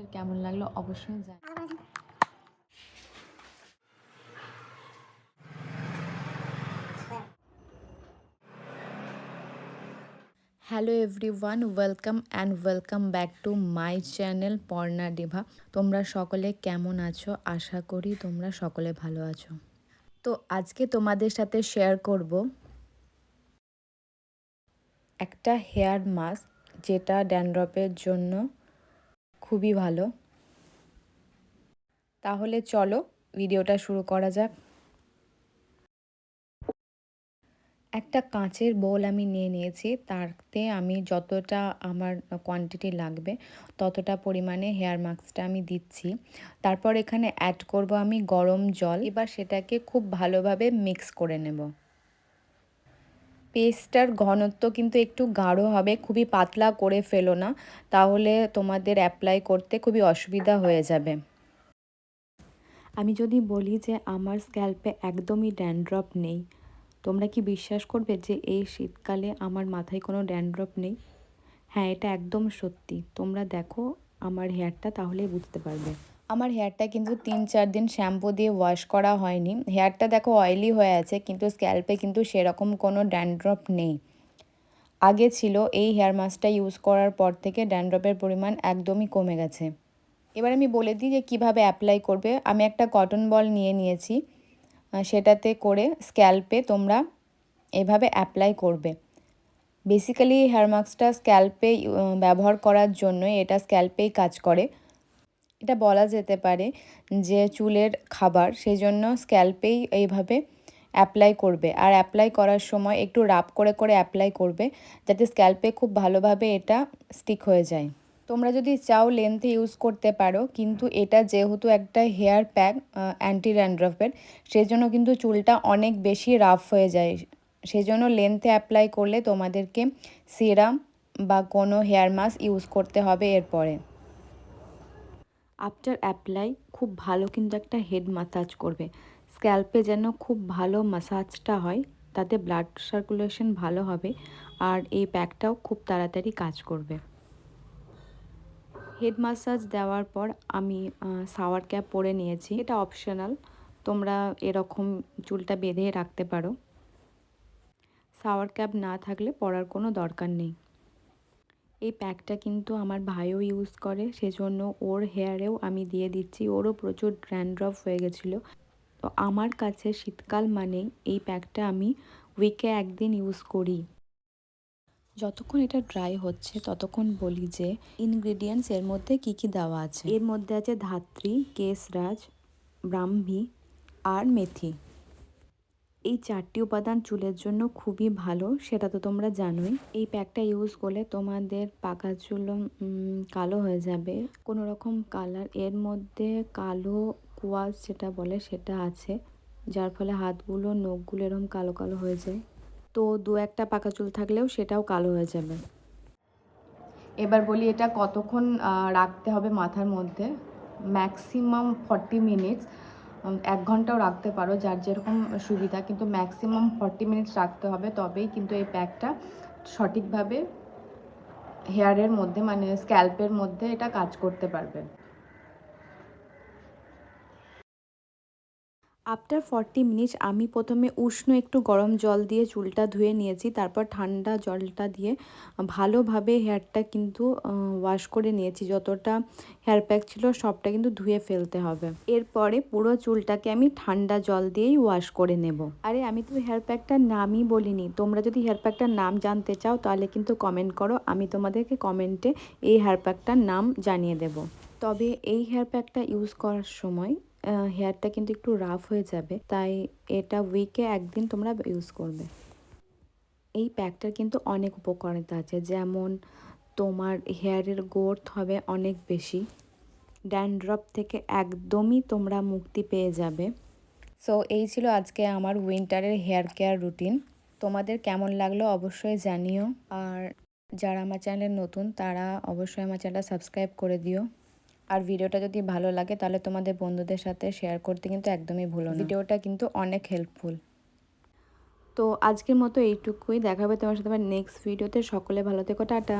তোমাদের কেমন লাগল অবশ্যই জান hello everyone welcome and welcome back to my channel Parna diva তোমরা সকলে কেমন আছো? আশা করি তোমরা সকলে ভালো আছো। তো আজকে তোমাদের সাথে শেয়ার করব একটা হেয়ার মাস্ক যেটা ড্যান্ড্রপের জন্য খুবই ভালো। তাহলে চলো, ভিডিওটা শুরু করা যাক। একটা কাঁচের বোল আমি নিয়ে নিয়েছি। তাতে আমি যতটা আমার কোয়ান্টিটি লাগবে, ততটা পরিমাণে হেয়ার মাস্কটা আমি দিচ্ছি। তারপর এখানে অ্যাড করব আমি গরম জল। এবার সেটাকে খুব ভালোভাবে মিক্স করে নেব। পেস্টটার ঘনত্ব কিন্তু একটু গাঢ় হবে, খুবই পাতলা করে ফেলো না, তাহলে তোমাদের অ্যাপ্লাই করতে খুবই অসুবিধা হয়ে যাবে। আমি যদি বলি যে আমার স্ক্যাল্পে একদমই ড্যান্ড্রপ নেই, তোমরা কি বিশ্বাস করবে যে এই শীতকালে আমার মাথায় কোনো ড্যান্ড্রপ নেই? হ্যাঁ এটা একদম সত্যি। তোমরা দেখো আমার হেয়ারটা তাহলেই বুঝতে পারবে। আমার হেয়ারটা কিন্তু তিন, চার দিন শ্যাম্পু দিয়ে ওয়াশ করা হয়নি। হেয়ারটা দেখো অয়েলি হয়ে আছে, কিন্তু স্ক্যাল্পে কিন্তু সেরকম কোনো ড্যান্ড্রপ নেই। আগে ছিল, এই হেয়ার মাস্কটা ইউজ করার পর থেকে ড্যান্ড্রপের পরিমাণ একদমই কমে গেছে। এবার আমি বলে দিই যে কীভাবে অ্যাপ্লাই করবে। আমি একটা কটন বল নিয়ে নিয়েছি সেটাতে করে স্ক্যাল্পে তোমরা এভাবে অ্যাপ্লাই করবে। বেসিক্যালি হেয়ার মাস্কটা স্ক্যাল্পে ব্যবহার করার জন্য এটা স্ক্যাল্পেই কাজ করে। এটা বলা যেতে পারে যে চুলের খাবার সেই জন্য স্ক্যাল্পেই এইভাবে অ্যাপ্লাই করবে। আর অ্যাপ্লাই করার সময় একটু রাপ করে করে অ্যাপ্লাই করবে যাতে স্ক্যাল্পে খুব ভালোভাবে এটা স্টিক হয়ে যায়। তোমরা যদি চাও লেন্থে ইউজ করতে পারো, কিন্তু এটা যেহেতু একটা হেয়ার প্যাক অ্যান্টি র্যান্ড্রফের সেজন্য কিন্তু চুলটা অনেক বেশি রাফ হয়ে যায়। সেজন্য লেন্থে অ্যাপ্লাই করলে তোমাদেরকে সিরাম বা কোনো হেয়ার মাস্ক ইউজ করতে হবে এরপরে। আফটার অ্যাপ্লাই খুব ভালো কিন্তু একটা হেড মাসাজ করবে। স্ক্যাল্পে যেন খুব ভালো মাসাজটা হয়, তাতে ব্লাড সার্কুলেশন ভালো হবে আর এই প্যাকটাও খুব তাড়াতাড়ি কাজ করবে। হেড মাসাজ দেওয়ার পর আমি সাওয়ার ক্যাপ পরে নিয়েছি। এটা অপশনাল তোমরা এরকম চুলটা বেঁধে রাখতে পারো। সাওয়ার ক্যাপ না থাকলে পরার কোনো দরকার নেই। এই প্যাকটা কিন্তু আমার ভাইও ইউজ করে, সেজন্য ওর হেয়ারেও আমি দিয়ে দিচ্ছি। ওরও প্রচুর ড্র্যান্ড্রফ হয়ে গেছিল। তো আমার কাছে শীতকাল মানেই এই প্যাকটা আমি উইকে একদিন ইউজ করি। যতক্ষণ এটা ড্রাই হচ্ছে, ততক্ষণ বলি যে ইনগ্রিডিয়েন্টস এর মধ্যে কি কি দেওয়া আছে। এর মধ্যে আছে ধাত্রী, কেশরাজ, ব্রাহ্মী আর মেথি। এই চারটি উপাদান চুলের জন্য খুবই ভালো, সেটা তো তোমরা জানোই। এই প্যাকটা ইউজ করলে তোমাদের পাকা চুল কালো হয়ে যাবে। কোনো রকম কালারের মধ্যে কালো কুয়াশ যেটা বলে সেটা আছে, যার ফলে হাতগুলো, নখগুলো এরকম কালো কালো হয়ে যায়। তো দু একটা পাকা চুল থাকলেও সেটাও কালো হয়ে যাবে। এবার বলি এটা কতক্ষণ রাখতে হবে মাথার মধ্যে? ম্যাক্সিমাম ফর্টি মিনিটস এক ঘন্টাও রাখতে পারো, যার যেরকম সুবিধা। কিন্তু ম্যাক্সিমাম ফর্টি মিনিটস রাখতে হবে, তবেই কিন্তু এই প্যাকটা সঠিকভাবে হেয়ারের মধ্যে মানে স্ক্যাল্পের মধ্যে এটা কাজ করতে পারবে। আফটার ফর্টি মিনিটস আমি প্রথমে উষ্ণ একটু গরম জল দিয়ে চুলটা ধুয়ে নিয়েছি, তারপর ঠান্ডা জলটা দিয়ে ভালোভাবে হেয়ারটা কিন্তু ওয়াশ করে নিয়েছি। যতটা হেয়ার প্যাক ছিল, সবটা কিন্তু ধুয়ে ফেলতে হবে। এরপরে পুরো চুলটাকে আমি ঠান্ডা জল দিয়েই ওয়াশ করে নেব। আরে, আমি তো হেয়ার প্যাকটার নামই বলিনি। তোমরা যদি হেয়ার প্যাকটার নাম জানতে চাও, তাহলে কিন্তু কমেন্ট করো। আমি তোমাদেরকে কমেন্টে এই হেয়ার প্যাকটার নাম জানিয়ে দেব। তবে এই হেয়ার প্যাকটা ইউজ করার সময় হেয়ারটা কিন্তু একটু রাফ হয়ে যাবে, তাই এটা উইকে একদিন তোমরা ইউজ করবে। এই প্যাকটার কিন্তু অনেক উপকারিতা আছে, যেমন তোমার হেয়ারের গ্রোথ হবে অনেক বেশি ড্যান্ড্রপ থেকে একদমই তোমরা মুক্তি পেয়ে যাবে। সো এই ছিল আজকে আমার উইন্টারের হেয়ার কেয়ার রুটিন তোমাদের কেমন লাগল অবশ্যই জানিও, আর যারা আমার চ্যানেলে নতুন, তারা অবশ্যই আমার চ্যানেলটা সাবস্ক্রাইব করে দিও। আর ভিডিওটা যদি ভালো লাগে, তাহলে তোমাদের বন্ধুদের সাথে শেয়ার করতে কিন্তু একদমই ভুলো না। ভিডিওটা কিন্তু অনেক হেল্পফুল তো আজকের মতো এইটুকুই। দেখাবে তোমার সাথে আবার নেক্সট ভিডিওতে সকলে ভালো থেকো, টাটা।